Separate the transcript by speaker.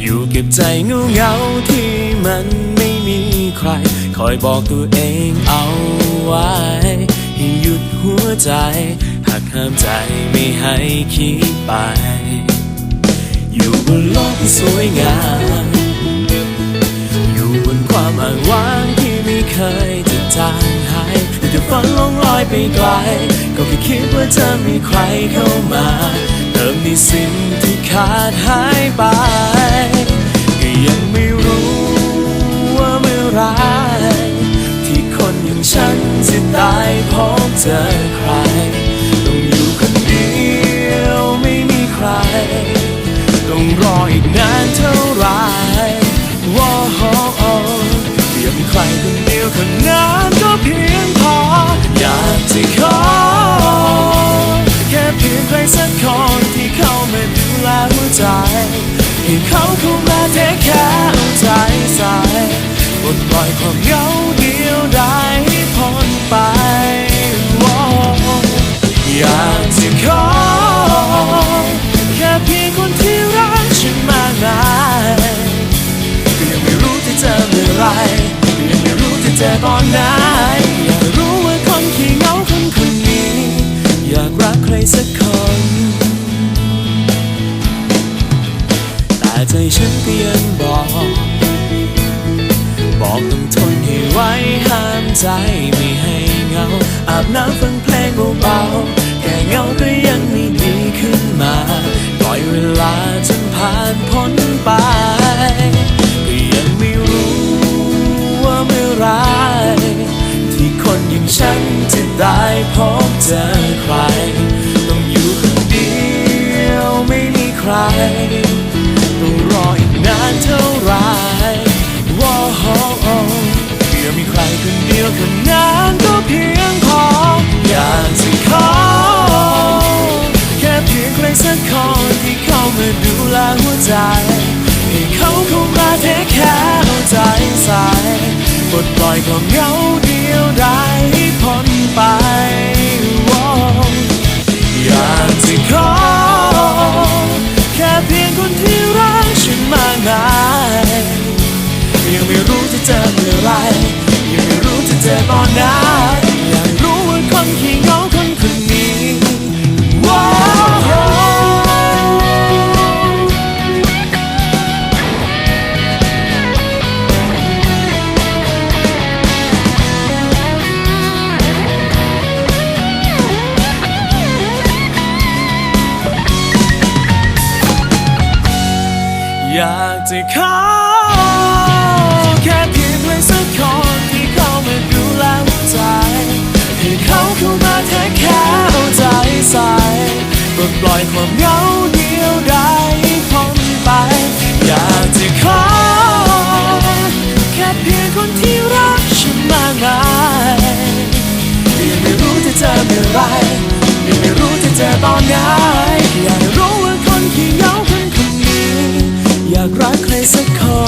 Speaker 1: อยู่เก็บใจเงาเงาที่มันไม่มีใคร คอยบอกตัวเองเอาไว้ให้หยุดหัวใจ หากห้ามใจไม่ให้คิดไป อยู่บนโลกที่สวยงาม อยู่บนความอ้างว้างที่ไม่เคยจะจางหายแต่ถ้าฝันลงลอยไปไกล ก็แค่คิดว่าจะมีใครเข้ามา เติมในสิ่ง ขาดหายไป ก็ยังไม่รู้ว่าเมื่อไรที่คนอย่างฉันจะได้พบเจอใคร ต้องอยู่คนเดียวไม่มีใคร ต้องรออีกนานเท่าไรว้าวเพียงใครคนเดียวคนนั้นก็เพียงพอ อยากจะขอ แค่เพียงใครสักคนที่เข้ามา ให้เขาเข้ามาเทคแค่เอาใจใส่ปลดปล่อยความเหงาเดียวได้ให้พ้นไปอยากจะขอแค่เพียงคนที่รักฉันมากมายก็ยังไม่รู้จะเจอเมื่อไรก็ยังไม่รู้จะเจอตอนไหน ใจฉันก็ยังบอก บอกต้องทนให้ไว้ห้ามใจไม่ให้เหงา อาบน้ำฟังเพลงเบาๆแค่เหงาก็ยังไม่ดีขึ้นมา ปล่อยเวลาจนผ่านพ้นไปก็ยังไม่รู้ว่าเมื่อไรที่คนอย่างฉันจะได้พบเจอใคร ต้องอยู่คนเดียวไม่มีใคร ทคแค่เอาใจใส่ปลดปล่อยความเหงาเดียวได้ให้พ้นไปอยากจะขอแค่เพียงคนที่รักฉันมากมายยังไม่รู้จะเจอเมื่อไรยังไม่รู้จะเจอตอนไหน อยากจะขอแค่เพียงใครสักคนที่เข้ามาดูแลหัวใจให้เขาเข้ามาแทคแค่เอาใจใส่ปลดปล่อยความเหงาเดียวได้ให้พ้นไป อยากจะขอแค่เพียงคนที่รักฉันมากมายยังไม่รู้จะเจอเมื่อไรยังไม่รู้จะเจอตอนไหนอยากรู้ว่าคนขี้เหากรักใครสักคน